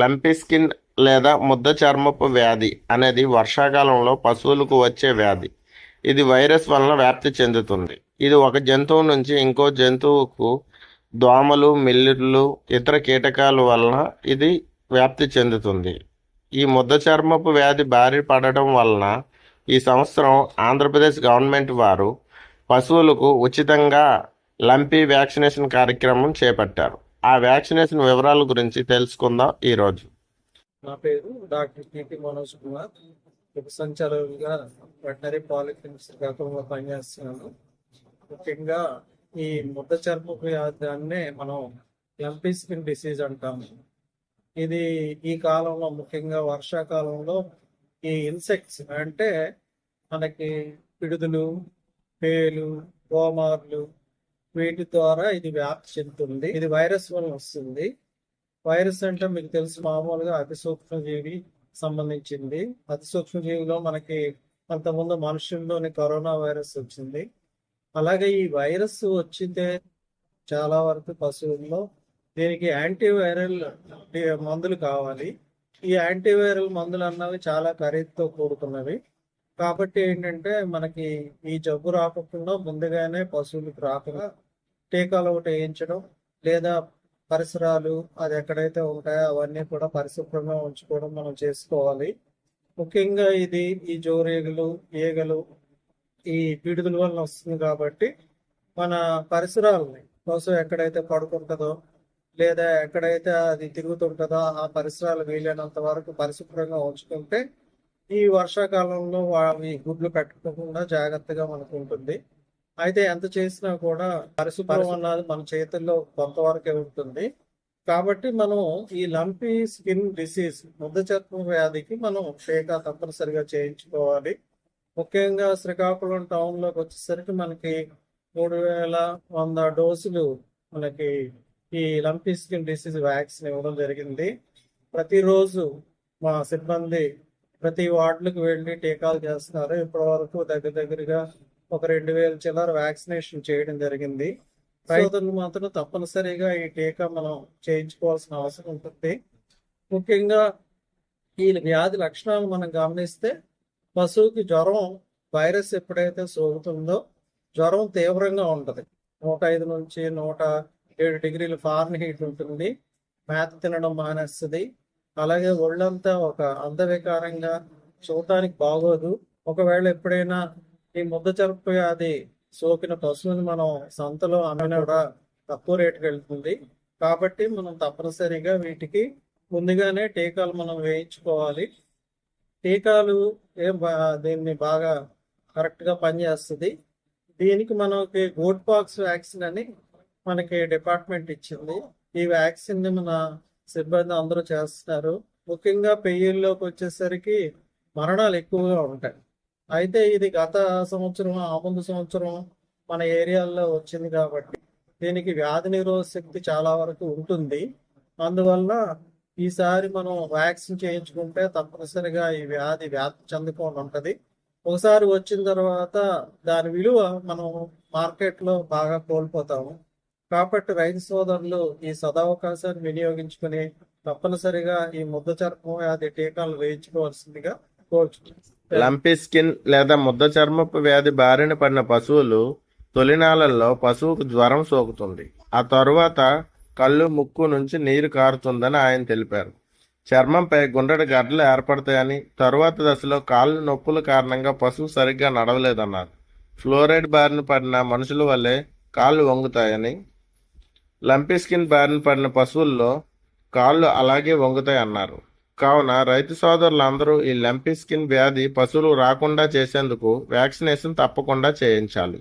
Lumpy skin లేదా ముద్ద చర్మపు వ్యాధి అనేది వర్షాకాలంలో పశువులకు వచ్చే వ్యాధి. ఇది వైరస్ వలన వ్యాప్తి చెందుతుంది. ఇది ఒక జంతువు నుంచి ఇంకో జంతువుకు దోమలు మిల్లులు ఇతర కీటకాల వలన ఇది వ్యాప్తి చెందుతుంది. ఈ ముద్ద చర్మపు వ్యాధి బారి పడడం వలన ఈ సంవత్సరం ఆంధ్రప్రదేశ్ గవర్నమెంట్ వారు పశువులకు ఉచితంగా లంపీ వ్యాక్సినేషన్ కార్యక్రమం చేపట్టారు. ఆ వ్యాక్సినేషన్ వివరాల గురించి తెలుసుకుందాం ఈరోజు. నా పేరు డాక్టర్ టిటి మనోజ్ కుమార్. ఉప సంచాలకులుగా వెటనరీ పాలిక్లినిక్స్ గతంలో పనిచేస్తున్నాను. ముఖ్యంగా ఈ ముద్ద చర్మ వ్యాధాన్నే మనం ఎంపీ స్కిన్ డిసీజ్ అంటాము ఇది ఈ కాలంలో ముఖ్యంగా వర్షాకాలంలో ఈ ఇన్సెక్ట్స్ అంటే మనకి పిడుదులు పేలు గోమార్లు వీటి ద్వారా ఇది వ్యాప్తి చెందుతుంది. ఇది వైరస్ వల్ల వస్తుంది. వైరస్ అంటే మీకు తెలుసు మామూలుగా అతి సూక్ష్మజీవి సంబంధించింది. అతి సూక్ష్మజీవిలో మనకి అంతకుముందు మనుషుల్లోని కరోనా వైరస్ వచ్చింది. అలాగే ఈ వైరస్ వచ్చితే చాలా వరకు పశువుల్లో దీనికి యాంటీవైరల్ మందులు కావాలి. ఈ యాంటీవైరల్ మందులు అన్నవి చాలా ఖరీదుతో కూడుకున్నవి. కాబట్టి ఏంటంటే మనకి ఈ జబ్బు రాకుండా ముందుగానే పశువులకు రాకుండా టీకాలు ఒకటి వేయించడం లేదా పరిసరాలు అది ఎక్కడైతే ఉంటాయో అవన్నీ కూడా పరిశుభ్రంగా ఉంచుకోవడం మనం చేసుకోవాలి. ముఖ్యంగా ఇది ఈ జోరేగులు ఈగలు ఈ పిడుదల వలన వస్తుంది కాబట్టి మన పరిసరాలని కోసం ఎక్కడైతే పడుకుంటుందో లేదా ఎక్కడైతే అది తిరుగుతుంటుందో ఆ పరిసరాలు వీలైనంత వరకు పరిశుభ్రంగా ఉంచుకుంటే ఈ వర్షాకాలంలో అవి గుడ్లు పెట్టకుండా జాగ్రత్తగా మనకు ఉంటుంది. అయితే ఎంత చేసినా కూడా పరిశుభ్రం అన్నది మన చేతుల్లో కొంతవరకే ఉంటుంది. కాబట్టి మనం ఈ లంపీ స్కిన్ డిసీజ్ ముద్ద చర్మ వ్యాధికి మనం టీకా తప్పనిసరిగా చేయించుకోవాలి. ముఖ్యంగా శ్రీకాకుళం టౌన్లోకి వచ్చేసరికి మనకి మూడు వేల వంద డోసులు మనకి ఈ లంపీ స్కిన్ డిసీజ్ వ్యాక్సిన్ ఇవ్వడం జరిగింది. ప్రతిరోజు మా సిబ్బంది ప్రతి వార్డులకు వెళ్ళి టీకాలు చేస్తున్నారు. ఇప్పటి వరకు దగ్గర దగ్గరగా ఒక రెండు వేల చిల్లర వ్యాక్సినేషన్ చేయడం జరిగింది. రైతులు మాత్రం తప్పనిసరిగా ఈ టీకా మనం చేయించుకోవాల్సిన అవసరం ఉంటుంది. ముఖ్యంగా ఈ వ్యాధి లక్షణాలు మనం గమనిస్తే పశువుకి జ్వరం వైరస్ ఎప్పుడైతే సోకుతుందో జ్వరం తీవ్రంగా ఉంటుంది. నూట ఐదు నుంచి నూట ఏడు డిగ్రీలు ఫారెన్ హీట్ ఉంటుంది. మేత తినడం మానేస్తుంది. అలాగే ఒళ్ళంతా ఒక అందవికారంగా చూడటానికి బాగోదు. ఒకవేళ ఎప్పుడైనా ఈ ముద్ద చర్మ వ్యాధి సోకిన పశువుని మనం సంతలో అమ్మిన కూడా తక్కువ రేటుకి వెళ్తుంది. కాబట్టి మనం తప్పనిసరిగా వీటికి ముందుగానే టీకాలు మనం వేయించుకోవాలి. టీకాలు ఏం దీన్ని బాగా కరెక్ట్గా పనిచేస్తుంది. దీనికి మనకి గోట్ పాక్స్ వ్యాక్సిన్ అని మనకి డిపార్ట్మెంట్ ఇచ్చింది. ఈ వ్యాక్సిన్ని మన సిబ్బంది అందరూ చేస్తున్నారు. ముఖ్యంగా పెయ్యిల్లోకి వచ్చేసరికి మరణాలు ఎక్కువగా ఉంటాయి. అయితే ఇది గత సంవత్సరం ఆ ముందు సంవత్సరం మన ఏరియాల్లో వచ్చింది కాబట్టి దీనికి వ్యాధి నిరోధక శక్తి చాలా వరకు ఉంటుంది. అందువల్ల ఈసారి మనం వ్యాక్సిన్ చేయించుకుంటే తప్పనిసరిగా ఈ వ్యాధి వ్యాప్తి చెందకుండా ఉంటుంది. ఒకసారి వచ్చిన తర్వాత దాని విలువ మనం మార్కెట్లో బాగా కోల్పోతాము. కాబట్టి రైతు సోదరులు ఈ సదావకాశాన్ని వినియోగించుకుని తప్పనిసరిగా ఈ ముద్ద చర్మం వ్యాధి టీకాలు వేయించుకోవాల్సిందిగా కోరుచున్నాను. స్కిన్ లేదా ముద్ద చర్మపు వ్యాధి బారిన పడిన పశువులు తొలినాళ్ళల్లో పశువుకు జ్వరం సోకుతుంది. ఆ తరువాత కళ్ళు ముక్కు నుంచి నీరు కారుతుందని ఆయన తెలిపారు. చర్మంపై గుండ్రటి గడ్డలు ఏర్పడతాయని తరువాత దశలో కాళ్ళు నొప్పుల కారణంగా పశువు సరిగ్గా నడవలేదన్నారు. ఫ్లోరైడ్ బారిన పడిన మనుషుల వల్లే కాళ్ళు వంగుతాయని లంపీ స్కిన్ బారిన పడిన పశువుల్లో కాళ్ళు అలాగే వంగుతాయి అన్నారు. కావున రైతు సోదరులందరూ ఈ లంపీ స్కిన్ వ్యాధి పశువులు రాకుండా చేసేందుకు వ్యాక్సినేషన్ తప్పకుండా చేయించాలి.